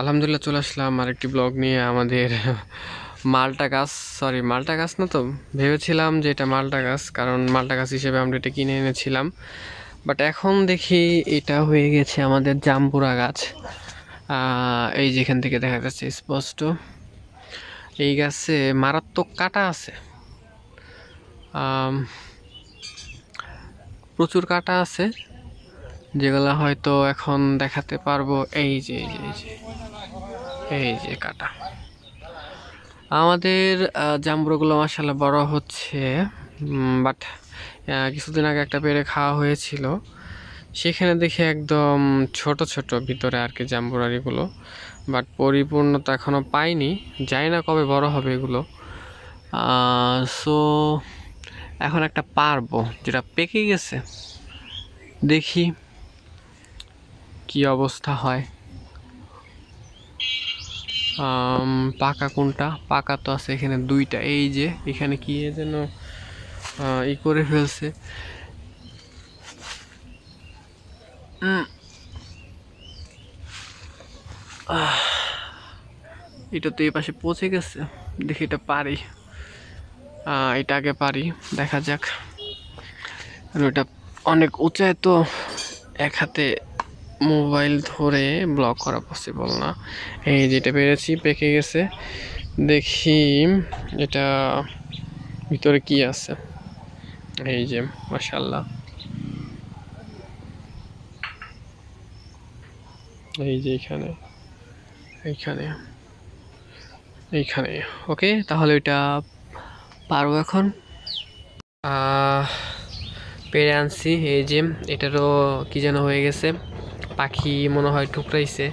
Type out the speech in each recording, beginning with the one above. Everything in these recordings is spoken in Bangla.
আলহামদুলিল্লাহ চলে আসলাম আরেকটি ব্লগ নিয়ে আমাদের মালটা গাছ সরি মালটা গাছ না তো? ভেবেছিলাম যে এটা মালটা গাছ, কারণ মালটা গাছ হিসেবে আমরা এটা কিনে এনেছিলাম। বাট এখন দেখি এটা হয়ে গেছে আমাদের জাম্বুরা গাছ। এই যেখান থেকে দেখা যাচ্ছে স্পষ্ট। এই গাছে মারাত্মক কাটা আছে। প্রচুর কাটা আছে। যেগুলো হয়তো এখন দেখাতে পারব, এই যে এই যে এই যে এই যে কাটা। আমাদের জাম্বুরাগুলো মাসাল্লাহ বড় হচ্ছে বাট কিছুদিন আগে একটা পেরে খাওয়া হয়েছিল। সেখানে দেখি একদম ছোট ছোট ভিতরে আর কি জাম্বুরারিগুলো বাট পরিপূর্ণতা এখনও পাইনি। জানি না কবে বড় হবে এগুলো। সো এখন একটা পারব, যেটা পেকে গেছে। দেখি। কি অবস্থা হয়? পাকা কোনটা? পাকা তো আছে এখানে দুইটা। এই যে, এখানে কি যেন ই করে ফেলছে। এটা তো এই পাশে পচে গেছে। দেখি এটা পারি। এটা আগে পারি। দেখা যাক। ওটা অনেক উঁচায় তো, এক হাতে মোবাইল ধরে ব্লক করা পসিবল না। এই যেটা পেরেছি, পেকে গেছে। দেখি, এটা ভিতরে কি আছে? এই যে মাশাল্লাহ এই যে এখানে, এইখানে এইখানে। ওকে তাহলে এটা পারব এখন। পেরে আনছি, এই যে, এটারও কি যেন হয়ে গেছে। পাখি মনে হয় ঠুকরাইছে।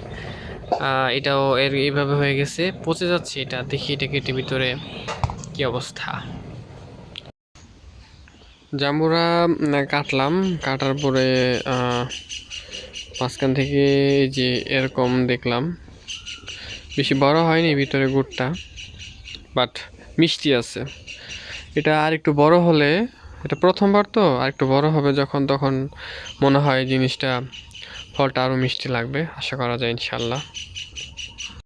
এটাও এর এইভাবে হয়ে গেছে। পচে যাচ্ছে এটা। দেখি এটা কেটে ভিতরে কি অবস্থা। জাম্বুরা কাটলাম। কাটার পরে মাঝখান থেকে যে এরকম দেখলাম। বেশি বড় হয়নি ভিতরে গুড়টা, বাট মিষ্টি আছে। এটা আর একটু বড় হলে, এটা প্রথমবার তো, আর একটু বড় হবে যখন, তখন মনে হয় জিনিসটা ফলটা আরও মিষ্টি লাগবে আশা করা যায় ইনশাল্লাহ